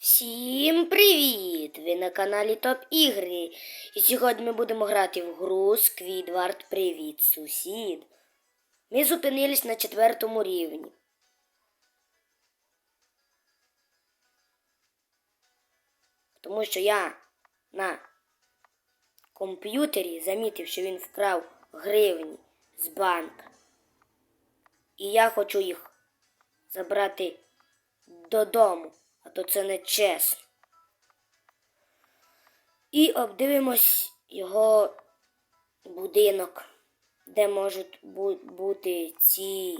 Всім привіт! Ви на каналі Топ Ігри. І сьогодні ми будемо грати в гру Сквідвард Привіт, сусід. Ми зупинились на четвертому рівні. Тому що я на комп'ютері замітив, що він вкрав гривні з банка. І я хочу їх забрати додому, а то це не чесно. І обдивимось його будинок, де можуть бу- бути ці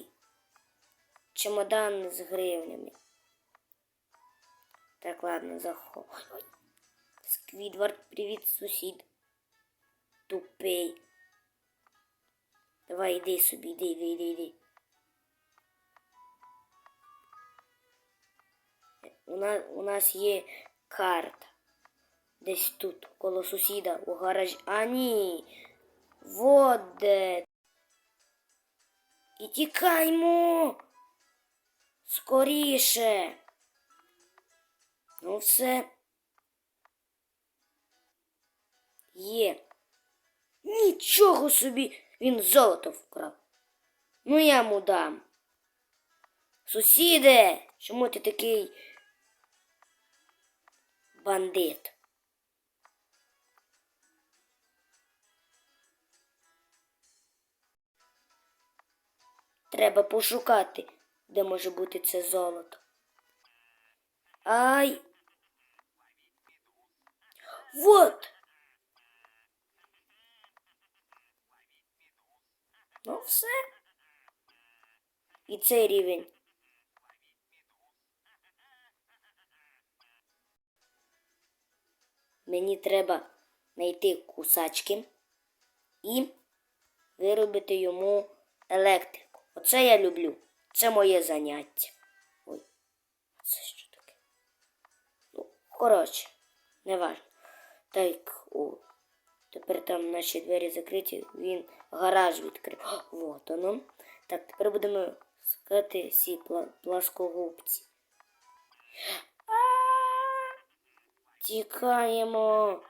чемодани з гривнями. Так, ладно. Ой. Сквідвард, привіт, сусід. Тупий. Давай, йди собі, йди, йди, йди, йди. У нас, у нас є карта. Десь тут, коло сусіда, у гаражі. А ні. Вот де. І тікаймо. Скоріше. Ну все. Є. Нічого собі він золото вкрав. Ну я йому дам. Сусіде, чому ти такий бандит? Треба пошукати, де може бути це золото. Ай. Вот. Ну все. І цей рівень. Мені треба знайти кусачки і виробити йому електрику. Оце я люблю. Це моє заняття. Ой, це що таке? Ну, коротше, не важно. Так, о, тепер там наші двері закриті, він гараж відкрив. Вот воно. Так, тепер будемо скати всі пла- пласкогубці. Тікаємо.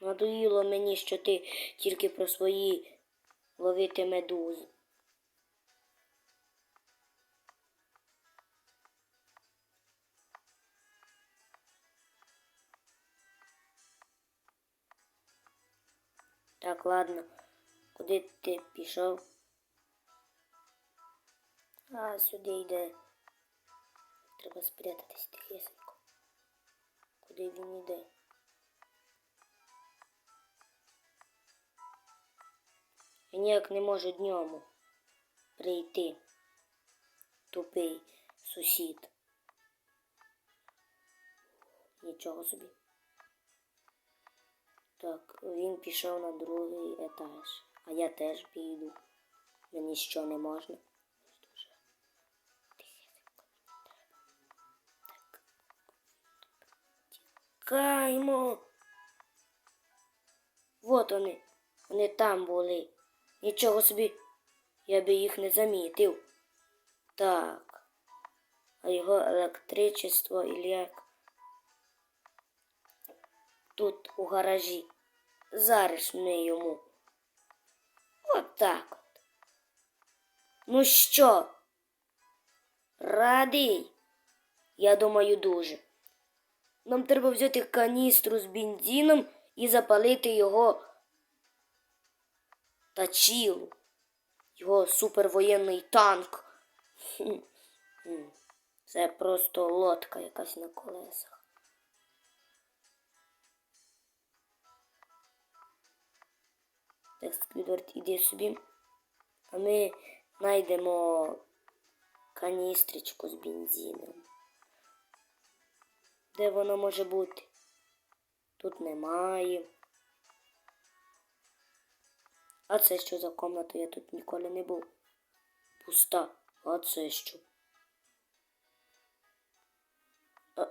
Надоїло мені, що ти тільки про свої ловити медузи. Так, ладно. Куди ти пішов? А, сюди йде. Треба спрятатись тихесенько. Куди він йде? Я ніяк не можу днем прийти. Тупий сусід. Нічого собі. Так, він пішов на другий етаж, а я теж піду. Мені що не можна. Тікаймо. Вот вони. Вони там були. Нічого собі, я би їх не замітив. Так. А його електричество і як тут у гаражі. Зараз ми йому. От так от. Ну що? Радий? Я думаю, дуже. Нам треба взяти каністру з бензином і запалити його тачілу. Його супервоєнний танк. Це просто лодка якась на колесах. Так, Сквідвард, іди собі. А ми знайдемо каністричку з бензином. Де воно може бути? Тут немає. А це що за комната? Я тут ніколи не був. Пуста. А це що? А,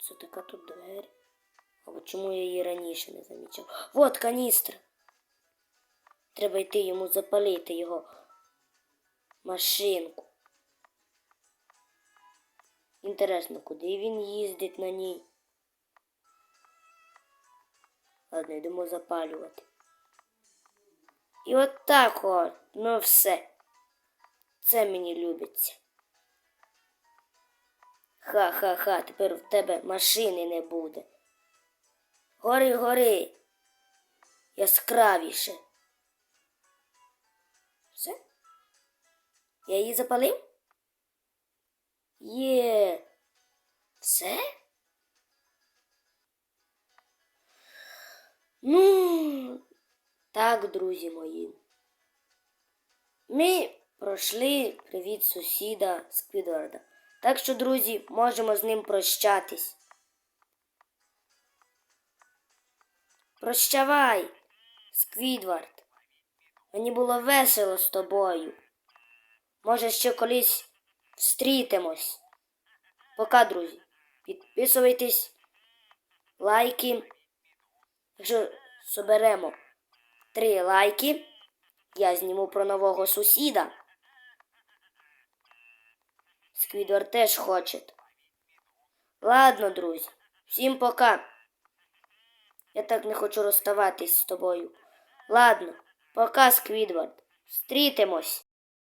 це така тут двері. А чому я її раніше не замічав? Вот каністра. Треба йти йому запалити його машинку. Інтересно, куди він їздить на ній? Ладно, йдемо запалювати. І от так от, ну все. Це мені любиться. Ха-ха-ха, тепер в тебе машини не буде. Гори, гори. Яскравіше. Все? Я її запалив? Є. Все? Ну, так, друзі мої. Ми пройшли привіт сусіда Сквідварда. Так що, друзі, можемо з ним прощатись. Прощавай, Сквідвард. Мені було весело з тобою. Може, ще колись встрітимось. Пока, друзі. Підписуйтесь, лайки. Якщо соберемо три лайки, я зніму про нового сусіда. Сквідвард теж хоче. Ладно, друзі, всім пока. Я так не хочу розставатись з тобою. Ладно, пока, Сквідвард. Встрітимось.